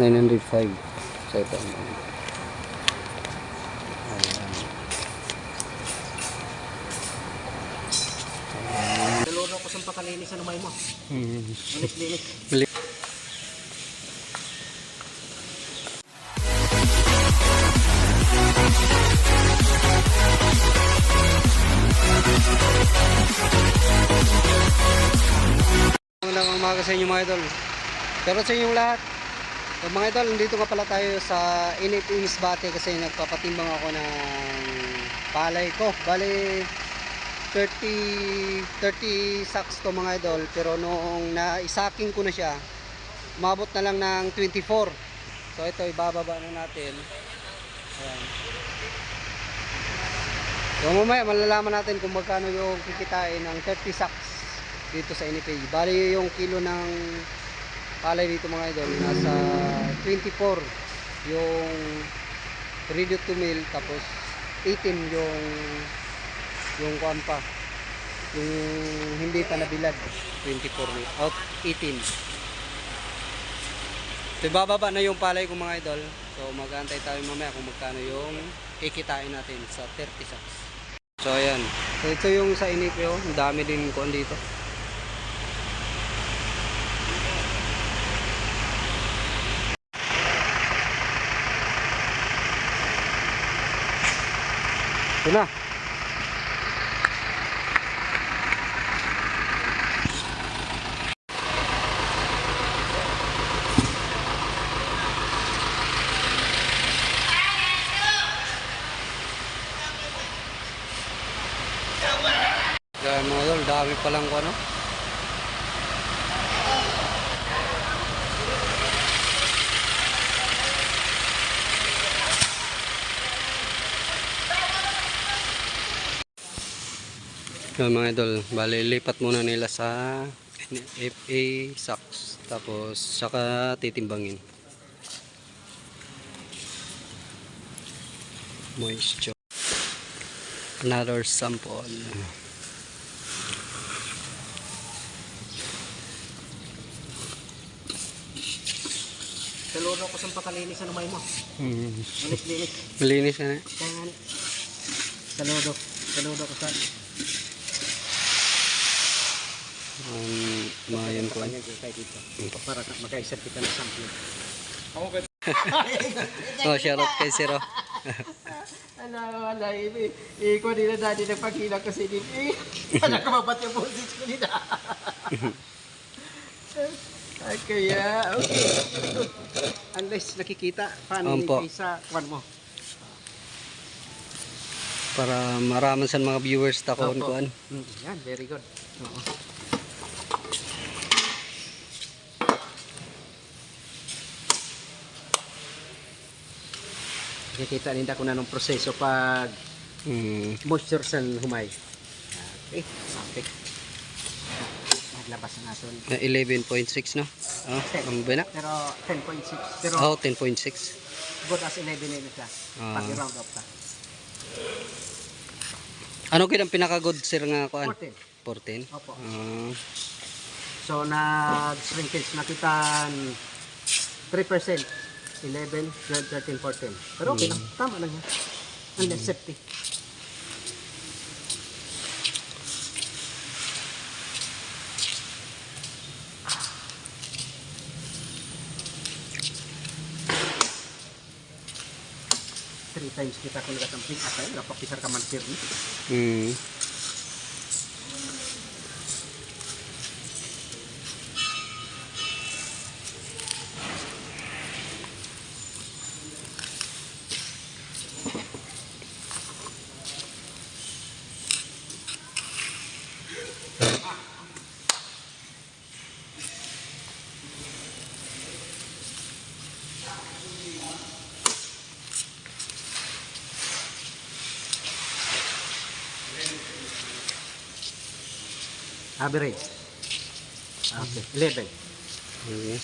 905 sa ito. Ayan. Daluro ko sa pakalinis sa numay mo. Hmm. Linis-linis. Magandang umaga sa inyo mga idol. Pero sa inyong lahat. So, mga idol, nandito nga pala tayo sa Init Imisbate kasi nagpapatimbang ako ng palay ko. Bali, 30 30 sacks to mga idol. Pero noong naisaking ko na siya umabot na lang ng 24 so ito ibababa na natin. Ayan. So mamaya malalaman natin kung magkano yung kikitain ng 30 sacks dito sa Inipay bali yung kilo ng palay dito mga idol nasa 24 yung ready to mill tapos 18 yung yung kuan pa. Yung hindi pa nabilad 24 ni out 18 so bababa na yung palay ko mga idol. So mag-aantay tayo mamaya kung magkano yung kikitain natin sa 30 sacks so ayan. So ito yung sa inipyo ang dami din kuan dito ito na mga dami palang ko ano. Yan mga idol, bali lipat muna nila sa FA sacks tapos saka titimbangin. Moisture. Another sample. Daluro ko sa pakalinis sa numay mo. Hmm. Linis-linis. Malinis na. Saludo. Saludo ko sa Um, mga yun ko. Para ka- makaisip kita ng sample. Oh, shout out kay Zero. Ano, wala, ini. Iko nila dati ng pagkila kasi din. Eh, wala ka mabat yung boses ko nila. Ay, kaya, okay. Unless nakikita, paano Opo. yung sa kwan mo? Para maraman sa mga viewers ta ko Opo. kuan. Mm, yan, very good. Oo. Nakikita ninda ko na nung proseso pag Hmm. moisture sa humay. Okay, okay. Naglabas na natin. Na 11.6 no? Oh, ang bina. Pero 10.6. Pero Oh, 10.6. good as 11 na siya. Ah. Pag i-round up ta. Ano kid ang pinaka good sir nga kuan? 14. 14. Opo. Ah, So, nag-shrinkage na kita 3%. 11, 12, 13, 14. Pero okay lang. Tama lang yan. Unless safety. Three times kita kung nagatamping atay, napapisar ka man sir. hmm. Average. Okay, 11. Okay.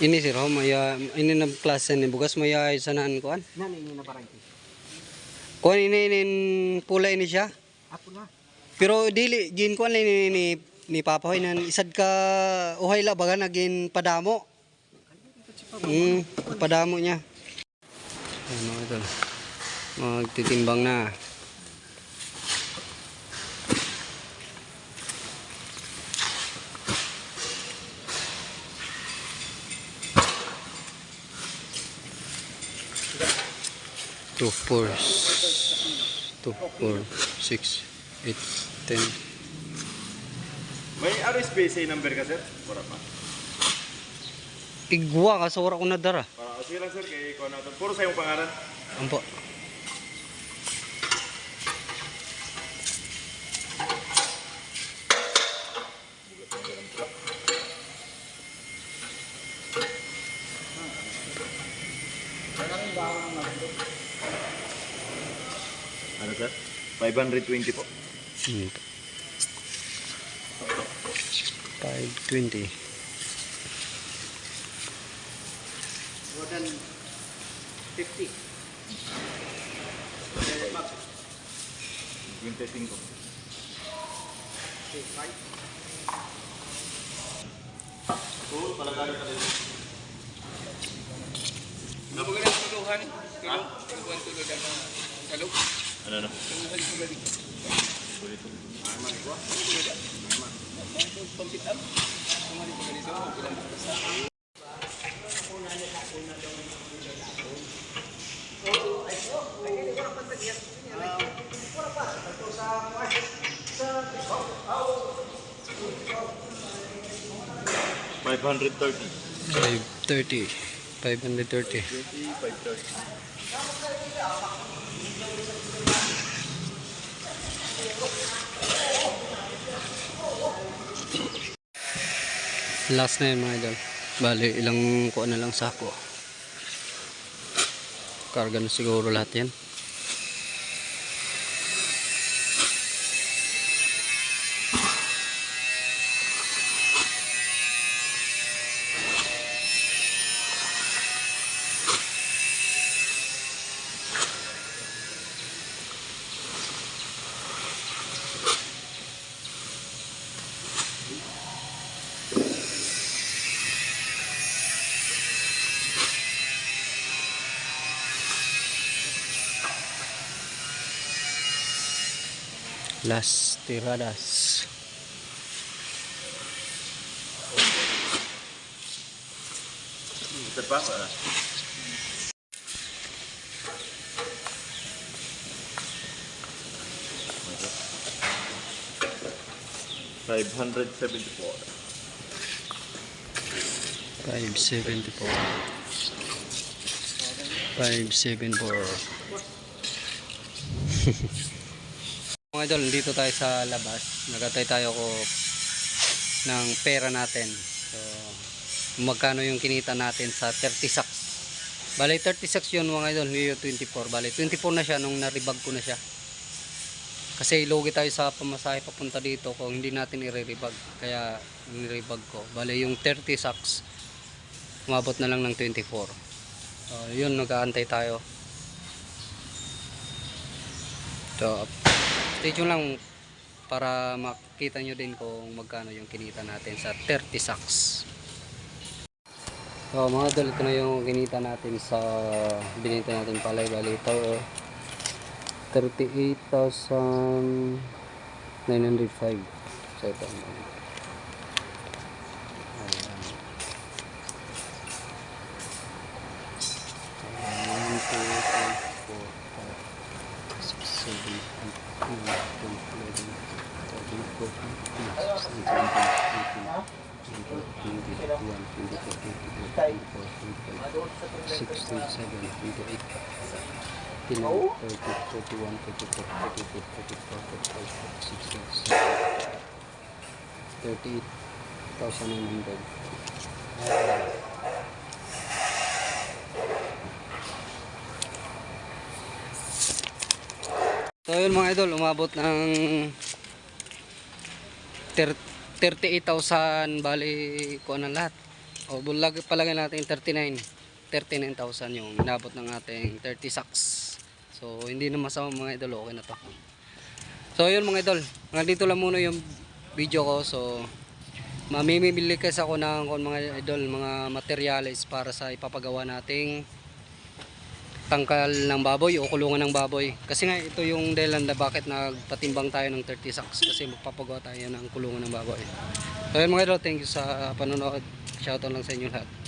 Ini sir, oh, maya ini na klase ni bugas maya ay sanaan kuan. Nani ini na variety? Kuan ini ini pulay ni siya. Apo na. Pero dili gin kuan ni ni ni, ni papahoy nan isad ka uhay la baga nagin padamo. Hmm, padamo niya. Mga idol. Magtitimbang na. Two, four, s- two, four, six, eight, ten. May RSPCA number ka sir? Para pa. Igwa ka sa wala ko nadara. Para sige lang sir kay ko natin. Puro sa iyong pangalan. Ampo. Ano sir? 520 po. Hmm. 520. More than 50. 25. Oo, palagay ka din. Ano na? Five hundred thirty. 530. 530. Twenty, five thirty. Last na yun mga idol. Bali, ilang kuha na lang sako. Karga na siguro lahat yan. Las tiradas. Pa? Wala. Five hundred seventy-four. 574. 574. Mga idol, dito tayo sa labas. Nagatay tayo ko ng pera natin. So, magkano yung kinita natin sa 30 sacks. Bale, 30 sacks yun mga idol, hindi yung 24. Bale, 24 na siya nung naribag ko na siya. Kasi lugi tayo sa pamasahe papunta dito kung hindi natin i-rebag. Kaya niribag ko. Bale, yung 30 sacks, umabot na lang ng 24. So, yun, nag-aantay tayo. So, tuned lang para makita nyo din kung magkano yung kinita natin sa 30 sacks. So, mga idol, ito na yung kinita natin sa binita natin palay. Bali, ito, oh, 38,905. So, ito. 16, 17, 28, 29, 30, 31, 32, 33, 34, 35, So yun mga idol, umabot ng 38,000 bali kuha ng lahat. O bulagi palagay natin 39. 39,000 yung inabot ng ating 30 sacks. So hindi na masama mga idol, okay na to. So yun mga idol, hanggang dito lang muna yung video ko. So mamimili kasi ako ng mga idol, mga materyales para sa ipapagawa nating tangkal ng baboy o kulungan ng baboy. Kasi nga ito yung dahilan na bakit nagpatimbang tayo ng 30 sacks kasi magpapagawa tayo ng kulungan ng baboy. So yun mga idol, thank you sa panonood. Shoutout lang sa inyo lahat.